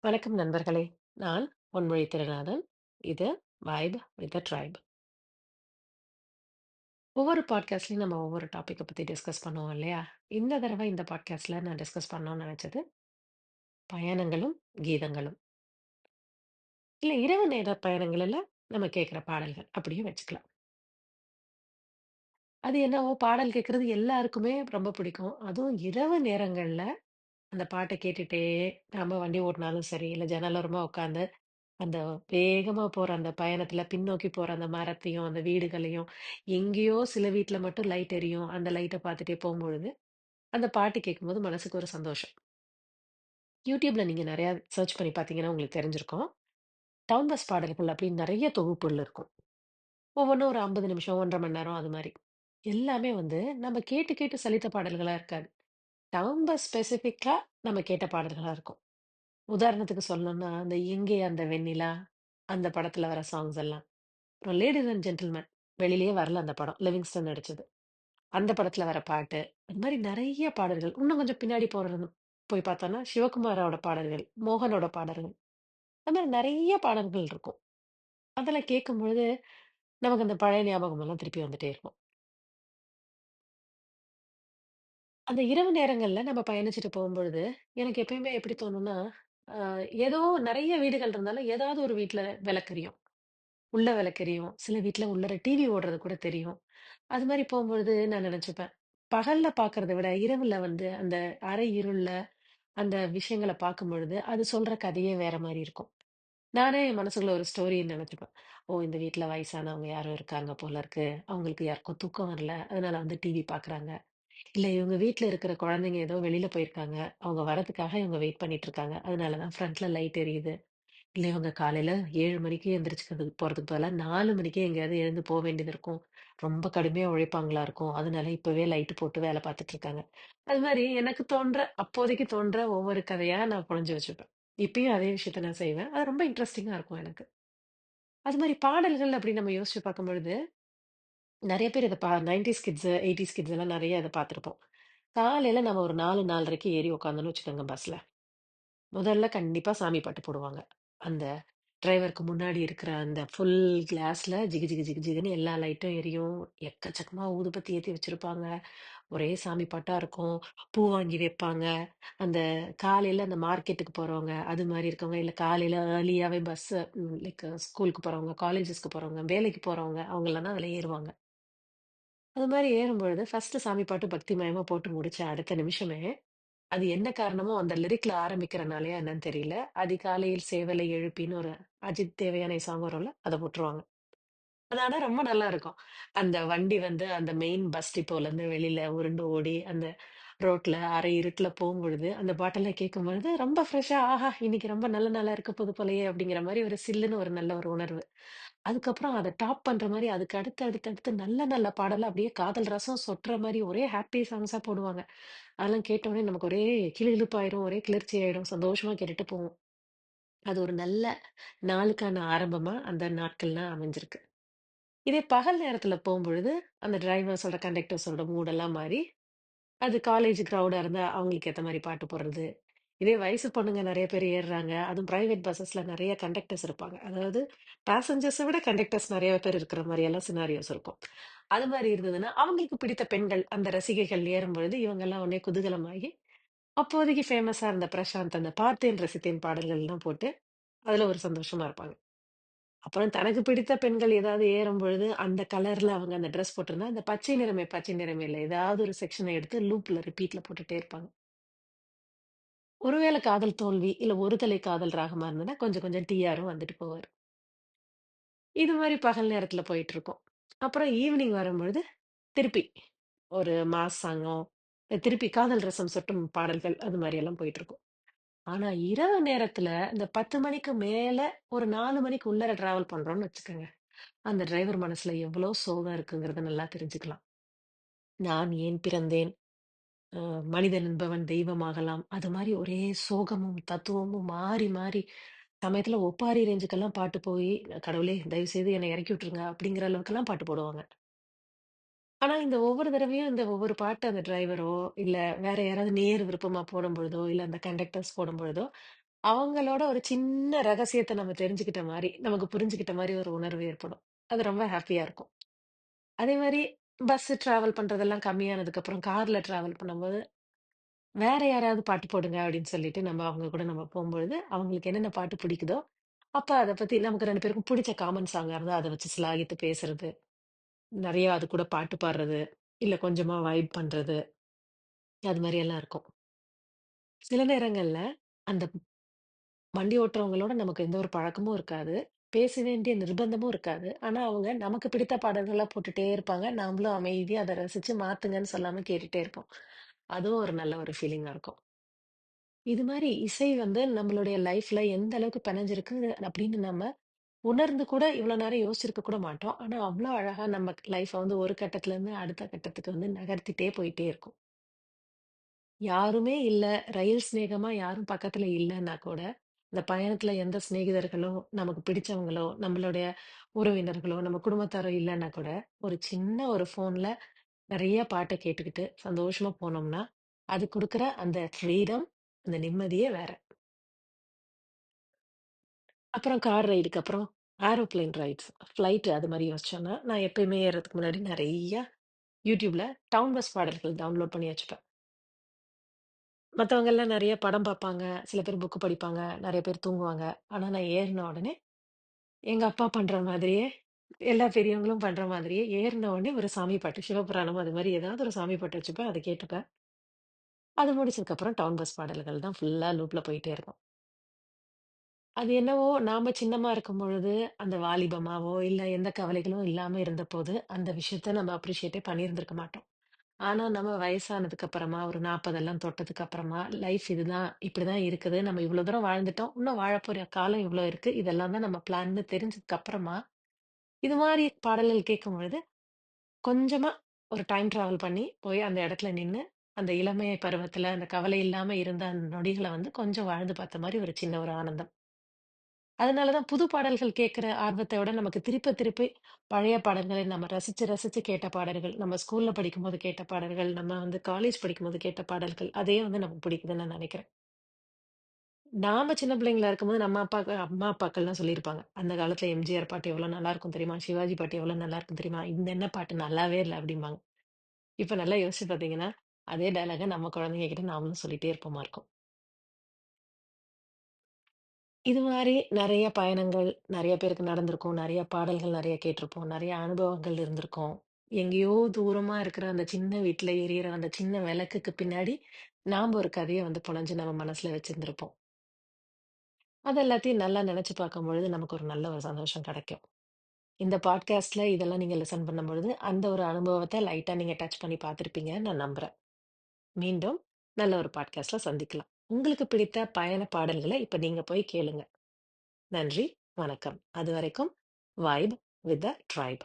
வணக்கம் நண்பர்களே! நான் பொன்மொழி திருநாதன். இது வைப் வித் த ட்ரைப். ஒவ்வொரு பாட்காஸ்ட்லயும் நம்ம ஒவ்வொரு டாபிக்க பத்தி டிஸ்கஸ் பண்ணுவோம் இல்லையா? இந்த தடவ இந்த பாட்காஸ்ட்ல நான் டிஸ்கஸ் பண்ணணும்னு நினச்சது பயணங்களும், கீதங்களும். இல்ல இரவு நேர பயணங்கள்ல நம்ம கேட்கிற பாடல்கள் அப்படியும் வச்சுக்கலாம். அது என்னவோ பாடல் கேட்குறது எல்லாருக்குமே ரொம்ப பிடிக்கும். அதுவும் இரவு நேரங்கள்ல அந்த பாட்ட கேட்டுட்டே நம்ம வண்டி ஓட்டினாலும் சரி, இல்ல ஜன்னலோரமா உட்காந்து அந்த வேகமா போற அந்த பயணத்துல பின்னோக்கி போற அந்த மரத்தையும், அந்த வீடுகளையும், எங்கேயோ சில வீட்ல மட்டும் லைட் எரியும். அந்த லைட்ட பார்த்துட்டே போம்பொழுது, அந்த பாட்டு கேட்கும்போது மனசுக்கு ஒரு சந்தோஷம். YouTubeல நீங்க நெறையா சர்ச் பண்ணி பார்த்தீங்கன்னா, உங்களுக்கு தெரிஞ்சிருக்கும். டவுன் பஸ் பாடல்கள் அப்படின்னு நெறைய தொகுப்புகள் இருக்கும். ஒவ்வொன்னும் ஒரு 50 நிமிஷம், 1 1/2 மணி நேரம் அது மாரி. எல்லாமே வந்து நம்ம கேட்டு கேட்டு சலித்த பாடல்களா இருக்காது. ரொம்ப ஸ்பெசிஃபிக்காக ஸ்பெசிஃபிக்கா நம்ம கேட்ட பாடல்களா இருக்கும். உதாரணத்துக்கு சொல்லணும்னா, அந்த "எங்கே அந்த வெண்ணிலா" அந்த படத்துல வர சாங்ஸ் எல்லாம். அப்புறம் லேடீஸ் அண்ட் ஜென்டில்மேன். வெளிலயே வரல அந்த படம். லிவிங்ஸ்டன் நடிச்சது. அந்த படத்துல வர பாட்டு. அது மாரி நெறைய பாடல்கள். இன்னும் கொஞ்சம் பின்னாடி போறது போய் பார்த்தோம்னா, சிவகுமாரோட பாடல்கள், மோகனோட பாடல்கள். அது மாரி நெறைய பாடல்கள் இருக்கும். அதெல்லாம் கேட்கும்பொழுது, நமக்கு அந்த பழைய ஞாபகம் எல்லாம் திருப்பி வந்துட்டே இருக்கும். அந்த இரவு நேரங்கள்ல நம்ம பயணிச்சுட்டு போகும்பொழுது, எனக்கு எப்பயுமே எப்படி தோணும்னா, அ ஏதோ நெறைய வீடுகள் இருந்தாலும், ஏதாவது ஒரு வீட்ல விளக்கு உள்ள விளக்கு எரியும். சில வீட்ல உள்ளார டிவி ஓடுறது கூட தெரியும். அது மாரி போகும்பொழுது நான் நெனச்சுப்பேன். பகல்ல பார்க்கறத விட, இரவுல வந்து அந்த அரை இருள்ல அந்த விஷயங்கள பார்க்கும்பொழுது, அது சொல்ற கதையே வேற மாரி இருக்கும். நானே என் மனசுக்குள்ள ஒரு ஸ்டோரி நெனச்சுப்பேன். ஓ! இந்த வீட்ல வயசானவங்க யாரோ இருக்காங்க போல இருக்கு. அவங்களுக்கு யாருக்கும் தூக்கம் வரல. அதனால வந்து டிவி பார்க்குறாங்க. இல்ல இவங்க வீட்ல இருக்கிற குழந்தைங்க ஏதோ வெளியில் போயிருக்காங்க. அவங்க வரதுக்காக இவங்க வெயிட் பண்ணிட்டு இருக்காங்க. அதனால தான் ஃப்ரண்ட்ல லைட் எரியுது. இல்ல இவங்க காலையில 7 மணிக்கு எந்திரிச்சுக்கிறதுக்கு போறதுக்கு பதிலா 4 மணிக்கே எங்கேயாவது எழுந்து போ வேண்டியது இருக்கும். ரொம்ப கடுமையா உழைப்பாங்களா இருக்கும். அதனால இப்பவே லைட் போட்டு வேலை பார்த்துட்டு இருக்காங்க. அது மாதிரி எனக்கு தோன்ற அப்போதைக்கு தோன்ற ஒவ்வொரு கதையா நான் புனைஞ்சு வச்சுப்பேன். இப்பயும் அதே விஷயத்த நான் செய்வேன். அது ரொம்ப இன்ட்ரெஸ்டிங்காக இருக்கும் எனக்கு. அது மாதிரி பாடல்கள் அப்படி நம்ம யோசிச்சு பார்க்கும்பொழுது, நிறைய பேர் இத பா 90ஸ் கிட்ஸ், 80ஸ் கிட்ஸ் எல்லாம் நிறைய இத பார்த்துருப்போம். காலையில நம்ம ஒரு 4, 4:30க்கு ஏறி உட்காந்தோம்னு வச்சுக்கோங்க பஸ்ல. முதல்ல கண்டிப்பா சாமி பாட்டு போடுவாங்க. அந்த டிரைவருக்கு முன்னாடி இருக்கிற அந்த ஃபுல் கிளாஸ்ல ஜிகு ஜிகு ஜிகு ஜிகுன்னு எல்லா லைட்டும் எரியும். எக்கச்சக்கமா ஊதுபத்தி ஏத்தி வச்சிருப்பாங்க. ஒரே சாமி பாட்டா இருக்கும். பூ வாங்கி வைப்பாங்க. அந்த காலையில அந்த மார்க்கெட்டுக்கு போறவங்க, அது மாரி இருக்கவங்க, இல்ல காலையில ஏர்லியாவே பஸ் லைக் ஸ்கூலுக்கு போறவங்க, காலேஜஸ்க்கு போறவங்க, வேலைக்கு போறவங்க அவங்கலாம் தான் அதுல ஏறுவாங்க. அது மாரி ஏறும்பொழுது ஃபர்ஸ்ட்டு சாமி பாட்டு பக்திமயமா போட்டு முடிச்ச அடுத்த நிமிஷமே அது என்ன காரணமோ அந்த லிரிக்ல ஆரம்பிக்கிறனாலயா என்னன்னு தெரியல. "அதிகாலையில் சேவலை எழுப்பின்னு" ஒரு அஜித் தேவயானை சாங் வரும்ல, அத போட்டுருவாங்க. அது ஆனா ரொம்ப நல்லா இருக்கும். அந்த வண்டி வந்து அந்த மெயின் பஸ் டிப்போலருந்து வெளியில உருண்டு ஓடி, அந்த ரோட்ல அரை இருட்டில் போகும்பொழுது அந்த பாட்டெல்லாம் கேட்கும்பொழுது ரொம்ப ஃப்ரெஷ்ஷா, ஆஹா! இன்னைக்கு ரொம்ப நல்ல நாளா இருக்க போது போலயே! அப்படிங்கிற மாதிரி ஒரு சில்லுன்னு ஒரு நல்ல ஒரு உணர்வு. அதுக்கப்புறம் அதை டாப் பண்ற மாதிரி அதுக்கு அடுத்து, அடுத்து, அடுத்து நல்ல நல்ல பாடலா அப்படியே காதல் ரசம் சொட்டுற மாதிரி ஒரே ஹாப்பி சாங்ஸா போடுவாங்க. அதெல்லாம் கேட்டோடனே நமக்கு ஒரே கிளுகிளுப்பாயிரும், ஒரே கிளர்ச்சி ஆயிடும். சந்தோஷமா கேட்டுட்டு போவோம். அது ஒரு நல்ல நாளுக்கான ஆரம்பமா அந்த நாட்கள்லாம் அமைஞ்சிருக்கு. இதே பகல் நேரத்துல போகும்பொழுது அந்த டிரைவர்ஸோட, கண்டக்டர்ஸோட மூடெல்லாம் மாறி, அது காலேஜ் கிரவுடா இருந்தா அவங்களுக்கு ஏத்த மாதிரி பாட்டு போடுறது. இதே வயசு பொண்ணுங்க நெறைய பேர் ஏறுறாங்க. அதுவும் பிரைவேட் பஸ்ஸஸ்ல நெறைய கண்டக்டர்ஸ் இருப்பாங்க. அதாவது பேசஞ்சர்ஸ விட கண்டக்டர்ஸ் நெறைய பேர் இருக்கிற மாதிரியெல்லாம் சினாரியோஸ் இருக்கும். அது மாதிரி இருந்ததுன்னா, அவங்களுக்கு பிடித்த பெண்கள், அந்த ரசிகைகள் ஏறும்பொழுது இவங்கெல்லாம் உடனே குதூகலமாகி அப்போதைக்கு ஃபேமஸா இருந்த பிரசாந்த் அந்த பார்த்தேன் ரசித்தேன் பாடல்கள்லாம் போட்டு, அதுல ஒரு சந்தோஷமா இருப்பாங்க. அப்புறம் தனக்கு பிடித்த பெண்கள் ஏதாவது ஏறும்பொழுது, அந்த கலர்ல அவங்க அந்த ட்ரெஸ் போட்டிருந்தா, அந்த பச்சை நிறமே பச்சை நிறமேல ஏதாவது ஒரு செக்ஷன எடுத்து லூப்ல ரிப்பீட்ல போட்டுட்டே இருப்பாங்க. ஒருவேளை காதல் தோல்வி, இல்ல ஒரு தலை காதல் ராகமா இருந்ததுன்னா, கொஞ்சம் கொஞ்சம் டிஆரும் வந்துட்டு போவாரு. இது மாரி பகல் நேரத்துல போயிட்டுருக்கும். அப்புறம் ஈவினிங் வரும்பொழுது, திருப்பி ஒரு மாஸ் திருப்பி காதல் ரசம் சொட்டும் பாடல்கள், அது மாரியெல்லாம் போயிட்டுருக்கும். ஆனா, இரவு நேரத்துல இந்த 10 மணிக்கு மேல ஒரு 4 மணிக்கு உள்ளார டிராவல் பண்றோம்னு வச்சுக்கோங்க அந்த டிரைவர் மனசுல எவ்வளோ சோகம் இருக்குங்கிறத நல்லா தெரிஞ்சுக்கலாம். நான் ஏன் பிறந்தேன்? அ மனிதன் என்பவன் தெய்வமாகலாம். அது மாரி ஒரே சோகமும், தத்துவமும் மாறி, மாறி சமயத்துல ஒப்பாரி ரேஞ்சுக்கெல்லாம் பாட்டு போயி, "கடவுளே! தயவு செய்து என்னை இறக்கி விட்டுருங்க" அப்படிங்கிற அளவுக்கெல்லாம் பாட்டு போடுவாங்க. ஆனா, இந்த ஒவ்வொரு தடவையும் இந்த ஒவ்வொரு பாட்டு அந்த டிரைவரோ, இல்ல வேற யாராவது நேர் விருப்பமா போடும்பொழுதோ, இல்ல அந்த கண்டக்டர்ஸ் போடும்பொழுதோ அவங்களோட ஒரு சின்ன ரகசியத்த நம்ம தெரிஞ்சுக்கிட்ட மாரி, நமக்கு புரிஞ்சுக்கிட்ட மாரி ஒரு உணர்வு ஏற்படும். அது ரொம்ப ஹேப்பியா இருக்கும். அதே மாரி பஸ் டிராவல் பண்றதெல்லாம் கம்மியானதுக்கப்புறம் கார்ல டிராவல் பண்ணும்போது, வேற யாராவது பாட்டு போடுங்க அப்படின்னு சொல்லிட்டு நம்ம அவங்க கூட நம்ம போம்பொழுது, அவங்களுக்கு என்னென்ன பாட்டு பிடிக்குதோ, அப்ப அத பத்தி நமக்கு 2 பேருக்கும் பிடிச்ச காமன் சாங்காக இருந்தா அத வச்சு சிலாகித்து பேசுறது. நிறையா அது கூட பாட்டு பாடுறது, இல்ல கொஞ்சமா வைப் பண்றது, அது மாரி எல்லாம் இருக்கும். சில நேரங்கள்ல அந்த வண்டி ஓட்டுறவங்களோட நமக்கு எந்த ஒரு பழக்கமும் இருக்காது. பேச வேண்டிய நிர்பந்தமும் இருக்காது. ஆனா, அவங்க நமக்கு பிடித்த பாடல்களா போட்டுட்டே இருப்பாங்க. நாமளும் அமைதியா அத ரசிச்சு மாத்துங்கன்னு சொல்லாம கேட்டுட்டே இருப்போம். அதுவும் ஒரு நல்ல ஒரு ஃபீலிங்கா இருக்கும். இது மாரி இசை வந்து நம்மளுடைய லைஃப்ல எந்த அளவுக்கு பெனஞ்சிருக்கு அப்படின்னு நம்ம உணர்ந்து கூட இவ்வளோ நேரம் யோசிச்சிருக்க கூட மாட்டோம். ஆனா, அவ்வளோ அழகா நம்ம லைஃப்ப வந்து ஒரு கட்டத்துலருந்து அடுத்த கட்டத்துக்கு வந்து நகர்த்திட்டே போயிட்டே இருக்கும். யாருமே இல்ல, ரயில் சிநேகமா யாரும் பக்கத்துல இல்லன்னா கூட, இந்த பயணத்துல எந்த சிநேகிதர்களோ, நமக்கு பிடிச்சவங்களோ, நம்மளுடைய உறவினர்களோ, நம்ம குடும்பத்தாரோ இல்லன்னா கூட, ஒரு சின்ன ஒரு ஃபோன்ல நெறைய பாட்ட கேட்டுக்கிட்டு சந்தோஷமா போனோம்னா, அது குடுக்குற அந்த ஃப்ரீடம், அந்த நிம்மதியே வேற. அப்புறம் கார் ரைடுக்கு அப்புறம் ஏரோப்ளேன் ரைட்ஸ், ஃப்ளைட் அது மாதிரி யோசிச்சோன்னா நான் எப்பயுமே ஏறுறதுக்கு முன்னாடி நிறைய யூடியூப்ல டவுன் பஸ் பாடல்கள் டவுன்லோட் பண்ணி வச்சுப்பேன். மற்றவங்கெல்லாம் எல்லாம் படம் பார்ப்பாங்க. சில பேர் புக்கு படிப்பாங்க. நிறைய பேர் தூங்குவாங்க. ஆனால் நான் ஏறின உடனே, எங்க அப்பா பண்ற மாதிரியே, எல்லா பெரியவங்களும் பண்ற மாதிரியே ஏறின உடனே ஒரு சாமி பாட்டு, சிவபுராணம் அது மாதிரி ஏதாவது ஒரு சாமி பாட்டு வச்சுப்பேன். அதை கேட்டுப்பேன். அது முடிச்சதுக்கப்புறம் டவுன் பஸ் பாடல்கள் தான் ஃபுல்லா லூப்ல போயிட்டே இருக்கும். அது என்னவோ நாம சின்னமா இருக்கும்பொழுது, அந்த வாலிபமாவோ, இல்ல எந்த கவலைகளும் இல்லாம இருந்தபோது, அந்த விஷயத்த நம்ம அப்ரிஷியேட்டே பண்ணியிருந்திருக்க மாட்டோம். ஆனா, நம்ம வயசானதுக்கு அப்புறமா, ஒரு 40 எல்லாம் தொட்டதுக்கு அப்புறமா, லைஃப் இதுதான், இப்படிதான் இருக்குது. நம்ம இவ்வளோ தூரம் வாழ்ந்துட்டோம். இன்னும் வாழப்போற காலம் இவ்வளோ இருக்கு. இதெல்லாம் தான் நம்ம பிளான்னு தெரிஞ்சதுக்கு அப்புறமா, இது மாரி பாடல்கள் கேட்கும்பொழுது, கொஞ்சமா ஒரு டைம் டிராவல் பண்ணி, போய் அந்த இடத்துல நின்னு, அந்த இளமை பருவத்துல அந்த கவலை இல்லாம இருந்த அந்த நொடிகள வந்து கொஞ்சம் வாழ்ந்து பார்த்த மாரி ஒரு சின்ன ஒரு ஆனந்தம். அதனால தான் புது பாடல்கள் கேட்கிற ஆர்வத்தை விட நமக்கு திருப்ப திருப்பி பழைய பாடல்களை நம்ம ரசிச்சு ரசிச்சு கேட்ட பாடல்கள், நம்ம ஸ்கூல்ல படிக்கும்போது கேட்ட பாடல்கள், நம்ம வந்து காலேஜ் படிக்கும்போது கேட்ட பாடல்கள், அதே வந்து நமக்கு பிடிக்குதுன்னு நான் நினைக்கிறேன் நாம சின்ன பிள்ளைங்களா இருக்கும்போது நம்ம அப்பா அம்மா, அப்பாக்கள்லாம் சொல்லியிருப்பாங்க. அந்த காலத்துல எம்ஜிஆர் பாட்டு எவ்வளோ நல்லாருக்கும் தெரியுமா? சிவாஜி பாட்டு எவ்வளோ நல்லாருக்கும் தெரியுமா? இந்த என்ன பாட்டு நல்லாவே இல்லை அப்படிம்பாங்க இப்ப நல்லா யோசிச்சு பார்த்தீங்கன்னா, அதே டயலாக்க நம்ம குழந்தைங்க கிட்ட நாமளும் சொல்லிட்டே இருப்போமா இருக்கும். இது மாரி நெறைய பயணங்கள், நெறைய பேருக்கு நடந்திருக்கும். நெறைய பாடல்கள் நெறைய கேட்டிருப்போம். நெறைய அனுபவங்கள் இருந்திருக்கும். எங்கேயோ தூரமா இருக்கிற அந்த சின்ன வீட்ல எரியிற அந்த சின்ன விளக்குக்கு பின்னாடி, நாம ஒரு கதைய வந்து புனைஞ்சு நம்ம மனசுல வச்சிருந்திருப்போம். அது எல்லாத்தையும் நல்லா நெனச்சு பார்க்கும்பொழுது, நமக்கு ஒரு நல்ல ஒரு சந்தோஷம் கெடைக்கும். இந்த பாட்காஸ்ட்ல இதெல்லாம் நீங்க லிசன் பண்ணும்பொழுது, அந்த ஒரு அனுபவத்த லைட்டா நீங்க டச் பண்ணி பார்த்திருப்பீங்கன்னு நான் நம்புறேன். மீண்டும் நல்ல ஒரு பாட்காஸ்ட்ல சந்திக்கலாம். உங்களுக்கு பிடித்த பயண பாடல்கள இப்ப நீங்க போய் கேளுங்க. நன்றி, வணக்கம். அதுவரைக்கும் வைப் வித் த ட்ரைப்.